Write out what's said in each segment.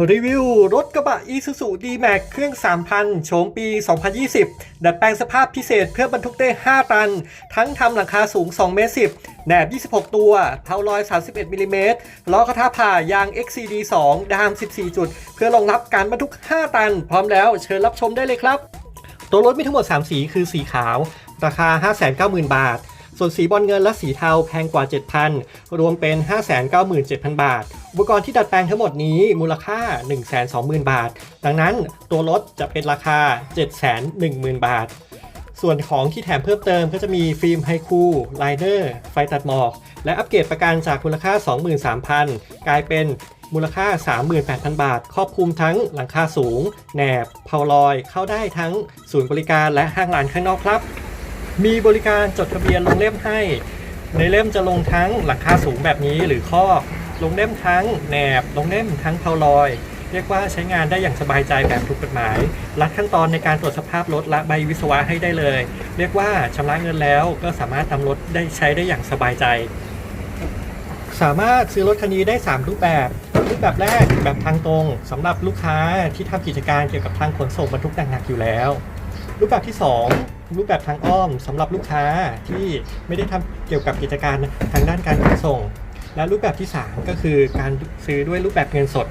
รีวิวรถกระบะ Isuzu D-Max เครื่อง 3,000 โฉมปี 2020 ดัดแปลงสภาพพิเศษเพื่อบรรทุกได้ 5 ตัน ทั้งทำหลังคาสูง 2 เมตร 10 แหนบ 26 ตัว เท้าลอย 31 มิลลิเมตร ล้อกระทะผ่ายาง XCD 2 ดาม 14 จุด เพื่อรองรับการบรรทุก 5 ตัน พร้อมแล้วเชิญรับชมได้เลยครับ ตัวรถมีทั้งหมด 3 สีคือสีขาว ราคา 590,000 บาท ส่วนสีบอลเงินและสีเทาแพงกว่า 7,000 รวมเป็น 597,000 บาท อุปกรณ์ที่ดัดแปลงทั้งหมดนี้มูลค่า 120,000 บาท ดังนั้นตัวรถจะเป็นราคา 710,000 บาท ส่วนของที่แถมเพิ่มเติมก็จะมีฟิล์มไฮคูลไลเนอร์ ไฟตัดหมอก และอัปเกรดประกันจากมูลค่า 23,000 กลายเป็นมูลค่า 38,000 บาท ครอบคลุมทั้งหลังคาสูง แหนบเพาลอย เข้าได้ทั้งศูนย์บริการและห้างร้านข้างนอกครับ มีบริการจดทะเบียนลงเล่มให้ ในเล่มจะลงทั้งหลังคาสูงแบบนี้หรือข้อลงเล่มทั้งแหนบ ลงเล่มทั้งเพาลอย เรียกว่าใช้งานได้อย่างสบายใจแบบถูกกฎหมาย รัดขั้นตอนในการตรวจสภาพรถและใบวิศวะให้ได้เลย เรียกว่าชำระเงินแล้วก็สามารถนำรถได้ใช้ได้อย่างสบายใจ สามารถซื้อรถคันนี้ได้ 3 รูปแบบรูปแบบแรกแบบทางตรงสำหรับลูกค้าที่ทำกิจการเกี่ยวกับทางขนส่งบรรทุกหนักๆอยู่แล้ว รูปแบบที่ 2 รูปแบบทางอ้อมสำหรับลูกค้าที่ไม่ได้ทำเกี่ยวกับกิจการทางด้านการขนส่ง และรูปแบบที่ 3 ก็คือการซื้อด้วยรูปแบบเงินสด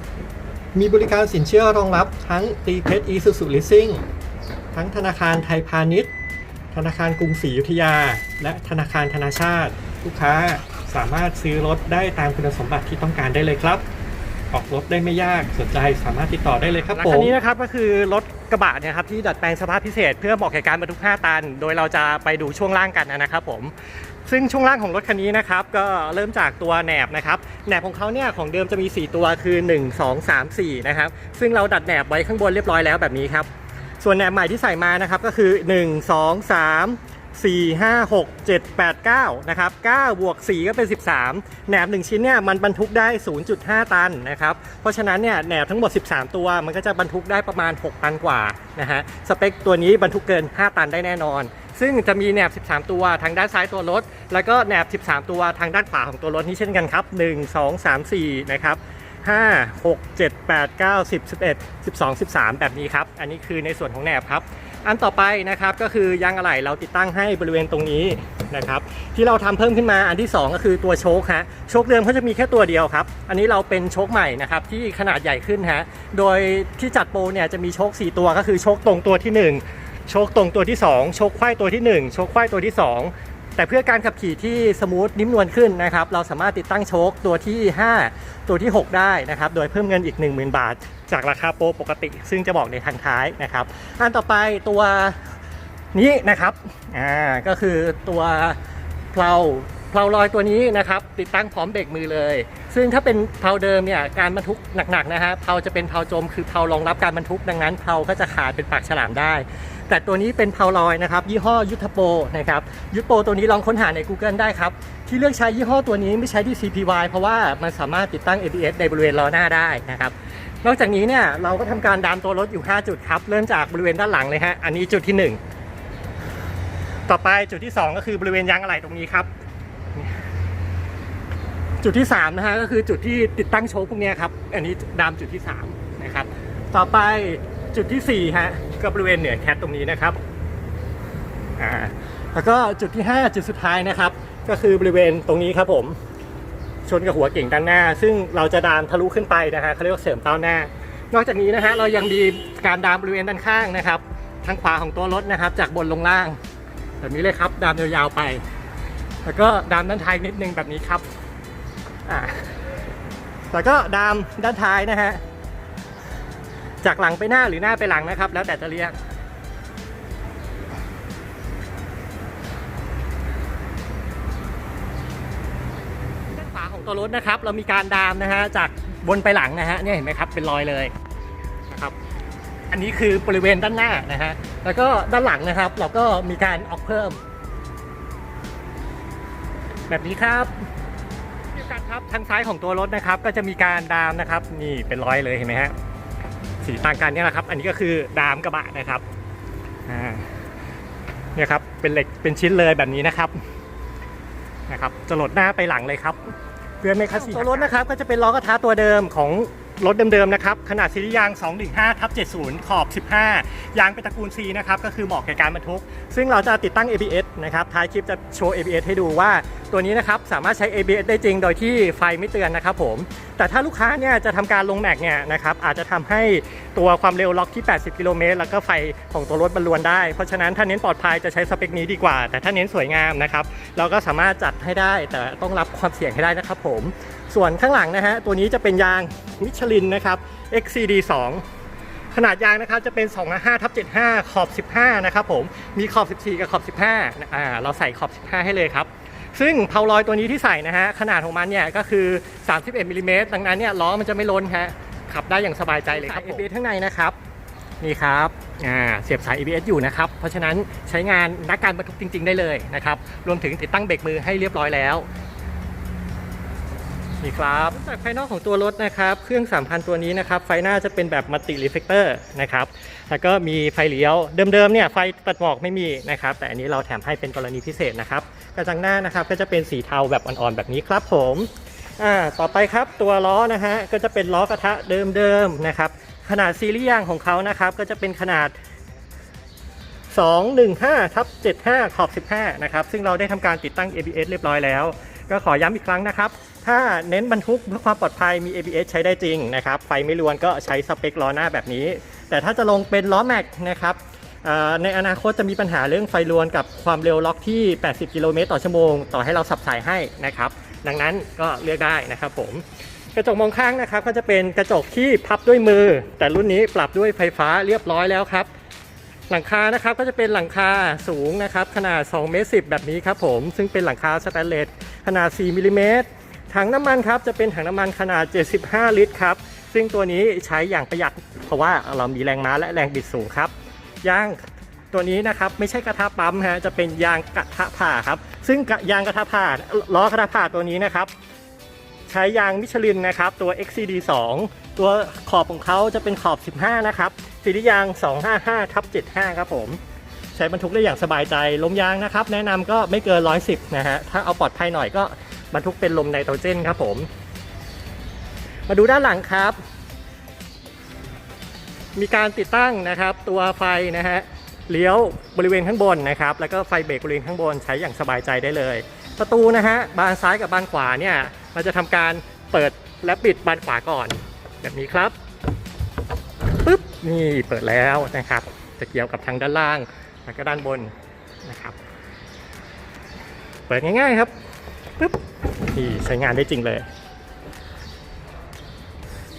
มีบริการสินเชื่อรองรับทั้งตีเพชรอีซูซูลิสซิ่งทั้งธนาคารไทยพาณิชย์ ธนาคารกรุงศรีอยุธยา และธนาคารธนาชาติ ลูกค้าสามารถซื้อรถได้ตามคุณสมบัติที่ต้องการได้เลยครับ ออกรถได้ไม่ยากสนใจสามารถติดต่อได้เลยครับและผคันมนี้นะครับก็คือรถกระบะเนี่ยครับที่ดัดแปลงสภาพพิเศษ เพื่อเหมาะแก่การบรรทุก 5 ตัน โดยเราจะไปดูช่วงล่างกันนะครับผมซึ่งช่วงล่างของรถคันนี้นะครับก็เริ่มจากตัวแหนบนะครับแหนบของเขาเนี่ยของเดิมจะมี 4 ตัวคือ 1 2 3 4นะครับซึ่งเราดัดแหนบไว้ข้างบนเรียบร้อยแล้วแบบนี้ครับส่วนแหนบใหม่ที่ใส่มานะครับก็คือ 1 2 3 4 5 6 7 8 9นะครับ9บวก 4 ก็เป็น 13 แหนบ 1 ชิ้นเนี่ยมันบรรทุกได้ 0.5 ตันนะครับ เพราะฉะนั้นเนี่ยแหนบทั้งหมด 13 ตัวมันก็จะบรรทุกได้ประมาณ 6 ตันกว่านะฮะ สเปคตัวนี้บรรทุกเกิน 5 ตันได้แน่นอน ซึ่งจะมีแหนบ 13 ตัวทางด้านซ้ายตัวรถ แล้วก็แหนบ 13 ตัวทางด้านขวาของตัวรถนี้เช่นกันครับ 1 2 3 4 นะครับ5 6 7 8 9 10 11 12 13 แบบนี้ครับ อันนี้คือในส่วนของแหนบครับ อันต่อไปนะครับก็คือยางอะไหล่เราติดตั้งให้บริเวณตรงนี้นะครับที่เราทำเพิ่มขึ้นมาอันที่ 2 ก็คือตัวโชคฮะโชคเดิมเขาจะมีแค่ตัวเดียวครับ อันนี้เราเป็นโชคใหม่นะครับที่ขนาดใหญ่ขึ้นฮะโดยที่จัดโปรเนี่ยจะมีโชค 4 ตัวก็คือโชคตรงตัวที่ 1 โชคตรงตัวที่ 2 โชคไขว้ตัวที่ 1 โชคไขว้ตัวที่ 2 แต่เพื่อการขับขี่ที่สมูทนิ่มนวลขึ้นนะครับ เราสามารถติดตั้งโชคตัวที่ 5 ตัวที่ 6 ได้นะครับ โดยเพิ่มเงินอีก 10,000 บาท จากราคาโปรปกติ ซึ่งจะบอกในทางท้ายนะครับ อันต่อไปตัวนี้นะครับ อ่า ก็คือตัวเพลา เพลาลอยตัวนี้นะครับติดตั้งพร้อมเบรกมือเลย ซึ่งถ้าเป็นเพลาเดิมเนี่ยการบรรทุกหนักๆนะฮะเพลาจะเป็นเพลาจมคือเพลารองรับการบรรทุกดังนั้นเพลาก็จะขาดเป็นปากฉลามได้ แต่ตัวนี้เป็นเพลาลอยนะครับยี่ห้อยุทธโปนะครับยุทธโปตัวนี้ลองค้นหาใน Google ได้ครับที่เลือกใช้ยี่ห้อตัวนี้ไม่ใช้ที่ CPY เพราะว่ามันสามารถติดตั้ง ABS ในบริเวณล้อหน้าได้นะครับนอกจากนี้เนี่ยเราก็ทำการดามตัวรถอยู่ 5 จุดครับ เริ่มจากบริเวณด้านหลังเลยฮะอันนี้จุดที่ 1 ต่อไปจุดที่ 2 ก็คือบริเวณยางอะไหล่ตรงนี้ครับ จุดที่3นะฮะก็คือจุดที่ติดตั้งโชว์พวกนี้ครับอันนี้ดามจุดที่3นะครับต่อไปจุดที่4ฮะก็บริเวณเหนือแคทตรงนี้นะครับอ่าแล้วก็จุดที่ 5 จุดสุดท้ายนะครับ ก็คือบริเวณตรงนี้ครับผมชนกับหัวเก่งด้านหน้า ซึ่งเราจะดามทะลุขึ้นไปนะฮะเขาเรียกว่าเสริมเต้าหน้า นอกจากนี้นะฮะเรายังมีการดามบริเวณด้านข้างนะครับทางขวาของตัวรถนะครับ จากบนลงล่าง แบบนี้เลยครับ ดามยาวๆไป แล้วก็ดามด้านท้ายนิดนึงแบบนี้ครับ อ่าแล้วก็ดามด้านท้ายนะฮะ จากหลังไปหน้าหรือหน้าไปหลังนะครับ แล้วแต่จะเรียก ด้านขวาของตัวรถนะครับ เรามีการดามนะฮะ จากบนไปหลังนะฮะ เนี่ยเห็นไหมครับ เป็นรอยเลยนะครับ อันนี้คือบริเวณด้านหน้านะฮะ แล้วก็ด้านหลังนะครับ เราก็มีการออกเพิ่ม แบบนี้ครับ ดียวกันครับทางซ้ายของตัวรถนะครับ ก็จะมีการดามนะครับ นี่เป็นรอยเลยเห็นไหมฮะสีต่างกันเนี่ยแหละครับ อันนี้ก็คือดามกระบะนะครับอ่าเนี่ยครับเป็นเหล็กเป็นชิ้นเลยแบบนี้นะครับนะครับจะหลดหน้าไปหลังเลยครับเพื่อไม่คัดสีตัวรถนะครับ ก็จะเป็นล้อกระทะตัวเดิมของ รถเดิมๆนะครับขนาดซีรีส์ยาง 215ทับ70 ขอบ 15 ยางเป็นตระกูล C นะครับก็คือเหมาะแก่การบรรทุก ซึ่งเราจะติดตั้ง ABS นะครับท้ายคลิปจะโชว์ ABS ให้ดูว่าตัวนี้นะครับสามารถใช้ ABS ได้จริงโดยที่ไฟไม่เตือนนะครับผม แต่ถ้าลูกค้าเนี่ยจะทำการลงแม็กเนี่ยนะครับอาจจะทำให้ตัวความเร็วล็อกที่ 80 กิโลเมตรแล้วก็ไฟของตัวรถบรรลวนได้ เพราะฉะนั้นถ้าเน้นปลอดภัยจะใช้สเปคนี้ดีกว่า แต่ถ้าเน้นสวยงามนะครับเราก็สามารถจัดให้ได้แต่ต้องรับความเสี่ยงให้ได้นะครับผม ส่วนข้างหลังนะฮะตัวนี้จะเป็นยางมิชลินนะครับ XCD 2 ขนาดยางนะครับจะเป็น 2 5ทับ75 ขอบ 15 นะครับผมมีขอบ 14 กับขอบ 15อ่าเราใส่ขอบ 15 ให้เลยครับ ซึ่งเพาลอยตัวนี้ที่ใส่นะฮะขนาดของมันเนี่ยก็คือ 31มิลลิเมตรดังนั้นเนี่ยล้อมันจะไม่ล้นฮะขับได้อย่างสบายใจเลยครับ ABS ข้างในนะครับนี่ครับอ่าเสียบสาย ABS อยู่นะครับ เพราะฉะนั้นใช้งานนักการบรรทุกจริง ๆ ได้เลยนะครับ รวมถึงติดตั้งเบรกมือให้เรียบร้อยแล้ว นี่ครับจากภายนอกของตัวรถนะครับ เครื่อง 3,000 ตัวนี้นะครับ ไฟหน้าจะเป็นแบบมัลติรีเฟกเตอร์นะครับ แล้วก็มีไฟเลี้ยว เดิมๆเนี่ยไฟตัดหมอกไม่มีนะครับ แต่อันนี้เราแถมให้เป็นกรณีพิเศษนะครับ กระจังหน้านะครับก็จะเป็นสีเทาแบบอ่อนๆแบบนี้ครับผมอ่าต่อไปครับตัวล้อนะฮะก็จะเป็นล้อกระทะเดิมๆนะครับ ขนาดซีรีส์ยางของเขานะครับก็จะเป็นขนาด215ทับ75ขอบ 15 นะครับ ซึ่งเราได้ทำการติดตั้ง ABS เรียบร้อยแล้ว ก็ขอย้ำอีกครั้งนะครับ ถ้าเน้นบรรทุกเพื่อความปลอดภัยมี ABS ใช้ได้จริงนะครับ ไฟไม่รวนก็ใช้สเปคล้อหน้าแบบนี้ แต่ถ้าจะลงเป็นล้อแม็กนะครับในอนาคตจะมีปัญหาเรื่องไฟรวนกับความเร็วล็อกที่ 80 กิโลเมตรต่อชั่วโมง ต่อให้เราสับสายให้นะครับ ดังนั้นก็เลือกได้นะครับผม กระจกมองข้างนะครับก็จะเป็นกระจกที่พับด้วยมือ แต่รุ่นนี้ปรับด้วยไฟฟ้าเรียบร้อยแล้วครับ หลังคานะครับก็จะเป็นหลังคาสูงนะครับขนาด2เมตร10 แบบนี้ครับผม ซึ่งเป็นหลังคาสแตนเลส ขนาด 4 มิลลิเมตร ถังน้ำมันครับจะเป็นถังน้ำมันขนาด 75 ลิตรครับ ซึ่งตัวนี้ใช้อย่างประหยัด เพราะว่าเรามีแรงม้าและแรงบิดสูงครับ ยางตัวนี้นะครับไม่ใช่กระทะปั๊มฮะจะเป็นยางกระทะผ่าครับ ซึ่งยางกระทะผ่าล้อกระทะผ่าตัวนี้นะครับ ใช้ยางมิชลินนะครับ ตัว XCD 2ตัวขอบของเขาจะเป็นขอบ 15 นะครับสีริยาง 255ทับ75 ครับผม ช้บรรทุกได้อย่างสบายใจ ลมยางนะครับ แนะนำก็ไม่เกิน 110 นะฮะ ถ้าเอาปลอดภัยหน่อยก็บรรทุกเป็นลมไนโตรเจนครับผม มาดูด้านหลังครับ มีการติดตั้งนะครับ ตัวไฟนะฮะเลี้ยวบริเวณข้างบนนะครับ แล้วก็ไฟเบรกบริเวณข้างบนใช้อย่างสบายใจได้เลย ประตูนะฮะบานซ้ายกับบานขวาเนี่ยเราจะทำการเปิดและปิดบานขวาก่อน แบบนี้ครับปึ๊บนี่เปิดแล้วนะครับ จะเกี่ยวกับทางด้านล่าง แล้วก็ด้านบนนะครับ เปิดง่ายๆครับปึ๊บนี่ใช้งานได้จริงเลย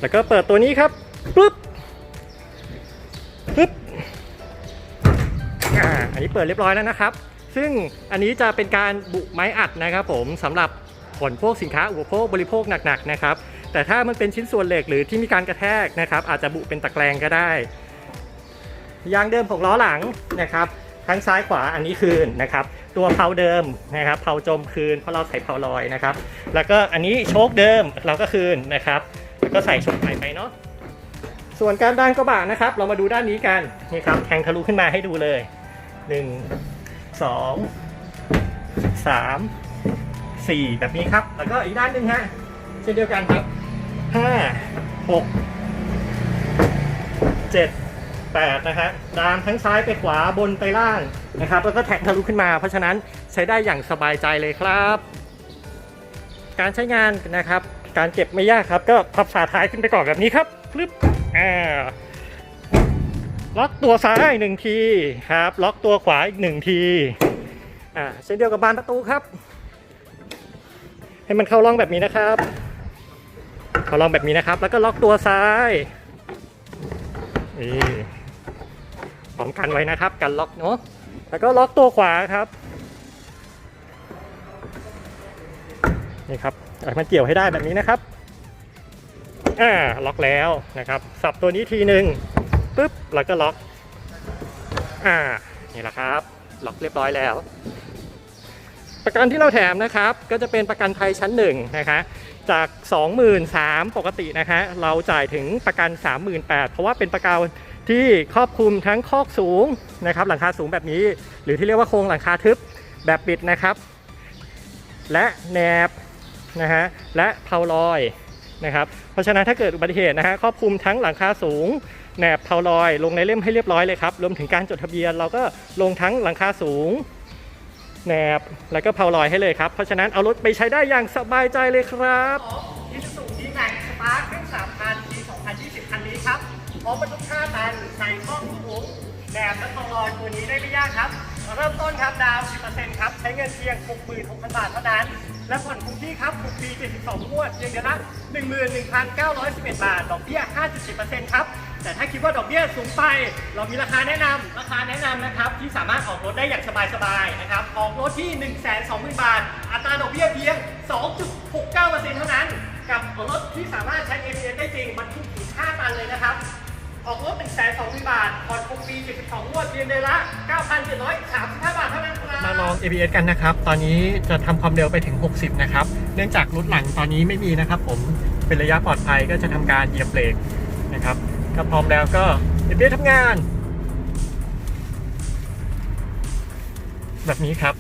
แล้วก็เปิดตัวนี้ครับปึ๊บปึ๊บอ่าอันนี้เปิดเรียบร้อยแล้วนะครับ ซึ่งอันนี้จะเป็นการบุไม้อัดนะครับ ผมสำหรับขนพวกสินค้าอุปโภคบริโภคหนักๆนะครับแต่ถ้ามันเป็นชิ้นส่วนเหล็กหรือที่มีการกระแทกนะครับ อาจจะบุเป็นตะแกรงก็ได้ ยางเดิมของล้อหลังนะครับ ทั้งซ้ายขวาอันนี้คืนนะครับ ตัวเพาเดิมนะครับเพาจมคืนเพราะเราใส่เพาลอยนะครับ แล้วก็อันนี้โชคเดิมเราก็คืนนะครับ แล้วก็ใส่โชคใหม่ไปเนาะส่วนการด้านกระบะนะครับ เรามาดูด้านนี้กันนี่ครับแทงทะลุขึ้นมาให้ดูเลย1 2 3 4 แบบนี้ครับ แล้วก็อีกด้านหนึ่งฮะเช่นเดียวกันครับ5 6 7 8 นะฮะดามทั้งซ้ายไปขวาบนไปล่างนะครับ แล้วก็แทงทะลุขึ้นมา เพราะฉะนั้นใช้ได้อย่างสบายใจเลยครับ การใช้งานนะครับ การเก็บไม่ยากครับ ก็พับฝาท้ายขึ้นไปก่อนแบบนี้ครับปลึบอ่าล็อกตัวซ้ายหนึ่งทีครับ ล็อกตัวขวาอีกหนึ่งทีอ่าเช่นเดียวกับบานประตูครับ ให้มันเข้าร่องแบบนี้นะครับเข้าร่องแบบนี้นะครับ แล้วก็ล็อกตัวซ้ายนี่ ป้องกันไว้นะครับ กันล็อกเนาะแล้วก็ล็อกตัวขวาครับนี่ครับเอามันเกี่ยวให้ได้แบบนี้นะครับอ่าล็อกแล้วนะครับ สับตัวนี้ทีหนึ่งปุ๊บแล้วก็ล็อกอ่านี่แหละครับ ล็อกเรียบร้อยแล้ว ประกันที่เราแถมนะครับ ก็จะเป็นประกันภัยชั้นหนึ่งนะคะจาก 23,000ปกตินะคะ เราจ่ายถึงประกัน 38,000เพราะว่าเป็นประกัน ที่ครอบคลุมทั้งคอกสูงนะครับ หลังคาสูงแบบนี้ หรือที่เรียกว่าโครงหลังคาทึบแบบปิดนะครับ และแหนบนะฮะและเพาลอยนะครับ เพราะฉะนั้นถ้าเกิดอุบัติเหตุนะฮะครอบคลุมทั้งหลังคาสูงแหนบเพาลอย ลงในเล่มให้เรียบร้อยเลยครับรวมถึงการจดทะเบียน เราก็ลงทั้งหลังคาสูงแหนบแล้วก็เพาลอยให้เลยครับเพราะฉะนั้นเอารถไปใช้ได้อย่างสบายใจเลยครับ พร้อมบรรทุก5ตันใส่ข้อสูงแหนบและเพาลอยตัวนี้ได้ไม่ยากครับ เริ่มต้นครับดาว 10%ครับ ใช้เงินเพียง 66,000 บาทเท่านั้น และผ่อนคงที่ครับ6ปี 72งวดเพียงเดือนละ11,911 บาท ดอกเบี้ย 5.10%ครับ แต่ถ้าคิดว่าดอกเบี้ยสูงไป เรามีราคาแนะนำราคาแนะนำนะครับ ที่สามารถออกรถได้อย่างสบายๆนะครับ ออกรถที่ 120,000 บาท อัตราดอกเบี้ยเพียง 2.69%เท่านั้น กับรถที่สามารถใช้ ABS ได้จริงบรรทุกถึง5ตันเลยนะครับ ออกรถ1 2 0 0 0 0บาทผ่อน6ปี72งวดเดือนเดือนละ9,735บาทเท่านั้นครับ มาลอง ABS กันนะครับ ตอนนี้จะทำความเร็วไปถึง 60 นะครับ เนื่องจากรถหลังตอนนี้ไม่มีนะครับ ผม เป็นระยะปลอดภัยก็จะทำการเหยียบเบรกนะครับถ้าพร้อมแล้วก็ ABS ทำงาน แบบนี้ครับ